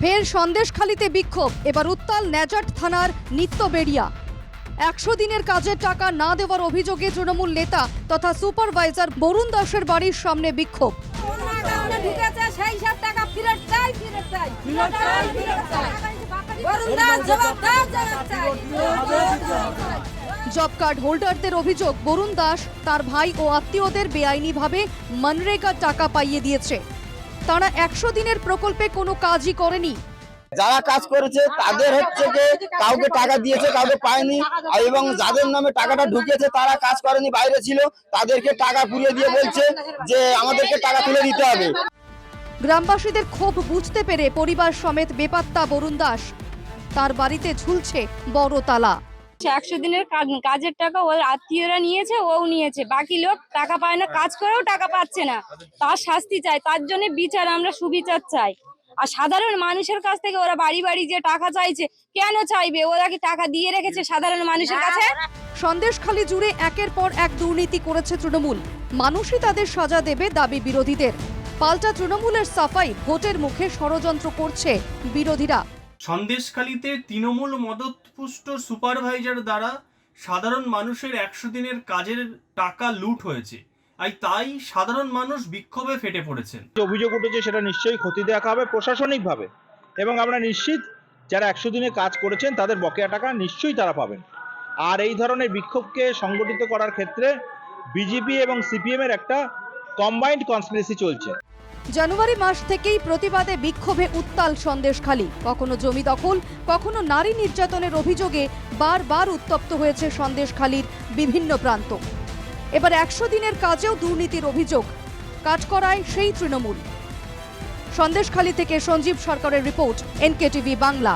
ফের সন্দেশখালিতে বিক্ষোভ। এবার উত্তাল ন্যাজাট থানার নিত্যবেড়িয়া একশো দিনের কাজের টাকা না দেওয়ার অভিযোগে তৃণমূল নেতা তথা সুপারভাইজার বরুণ দাসের বাড়ির সামনে বিক্ষোভ। জব কার্ড হোল্ডারদের অভিযোগ বরুণ দাস তার ভাই ও আত্মীয়দের বেআইনিভাবে মনরেগার টাকা পাইয়ে দিয়েছে। তারা একশো দিনের প্রকল্পে কোনো কাজই করেনি। যারা কাজ করেছে তাদের হচ্ছে যে কাউকে টাকা দিয়েছে কাউকে পায়নি। এবং যাদের নামে টাকাটা ঢুকেছে তারা কাজ করেনি বাইরে ছিল তাদেরকে টাকা পুড়িয়ে দিয়ে বলছে যে আমাদেরকে টাকা তুলে দিতে হবে। গ্রামবাসীদের ক্ষোভ বুঝতে পেরে পরিবার সমেত বেপাত্তা বরুণ দাস। তার বাড়িতে ঝুলছে বড় তালা। একশো দিনের কাজের টাকা ওর আত্মীয়রা নিয়েছে ও নিয়েছে। বাকি লোক টাকা পায় না কাজ করেও টাকা পাচ্ছে না। তার শাস্তি চাই তার জন্য বিচার আমরা সুবিচার চাই। আর সাধারণ মানুষের কাছ থেকে ওরা বাড়ি বাড়ি যে টাকা চাইছে কেন চাইবে? ওরা কি টাকা দিয়ে রেখেছে সাধারণ মানুষের কাছে? সন্দেশখালী জুড়ে একের পর এক দুর্নীতি করেছে তৃণমূল। মানুষই তাদের সাজা দেবে দাবি বিরোধীদের। পাল্টা তৃণমূলের সাফাই ভোটের মুখে ষড়যন্ত্র করছে বিরোধীরা। সন্দেশখালীতে তৃণমূল মদতপুষ্ট সুপারভাইজার দ্বারা সাধারণ মানুষের একশো দিনের কাজের টাকা লুট হয়েছে। আর তাই সাধারণ মানুষ বিক্ষোভে ফেটে পড়েছেন। অভিযোগ উঠেছে সেটা নিশ্চয়ই ক্ষতি দেখা হবে প্রশাসনিকভাবে। এবং আমরা নিশ্চিত যারা একশো দিনে কাজ করেছেন, তাদের বকেয়া টাকা নিশ্চয়ই তারা পাবেন। আর এই ধরনের বিক্ষোভকে সংগঠিত করার ক্ষেত্রে বিজেপি এবং সিপিএম এর একটা কম্বাইন্ড কনস্পিরেসি চলছে। জানুয়ারি মাস থেকেই প্রতিবাদে বিক্ষোভে উত্তাল সন্দেশখালী কখনো জমি দখল, কখনো নারী নির্যাতনের অভিযোগে বারবার উত্তপ্ত হয়েছে সন্দেশখালীর বিভিন্ন প্রান্ত। এবার একশো দিনের কাজেও দুর্নীতির অভিযোগ কাজ করায় সেই তৃণমূল। সন্দেশখালী থেকে সঞ্জীব সরকারের রিপোর্ট, এনকেটিভি বাংলা।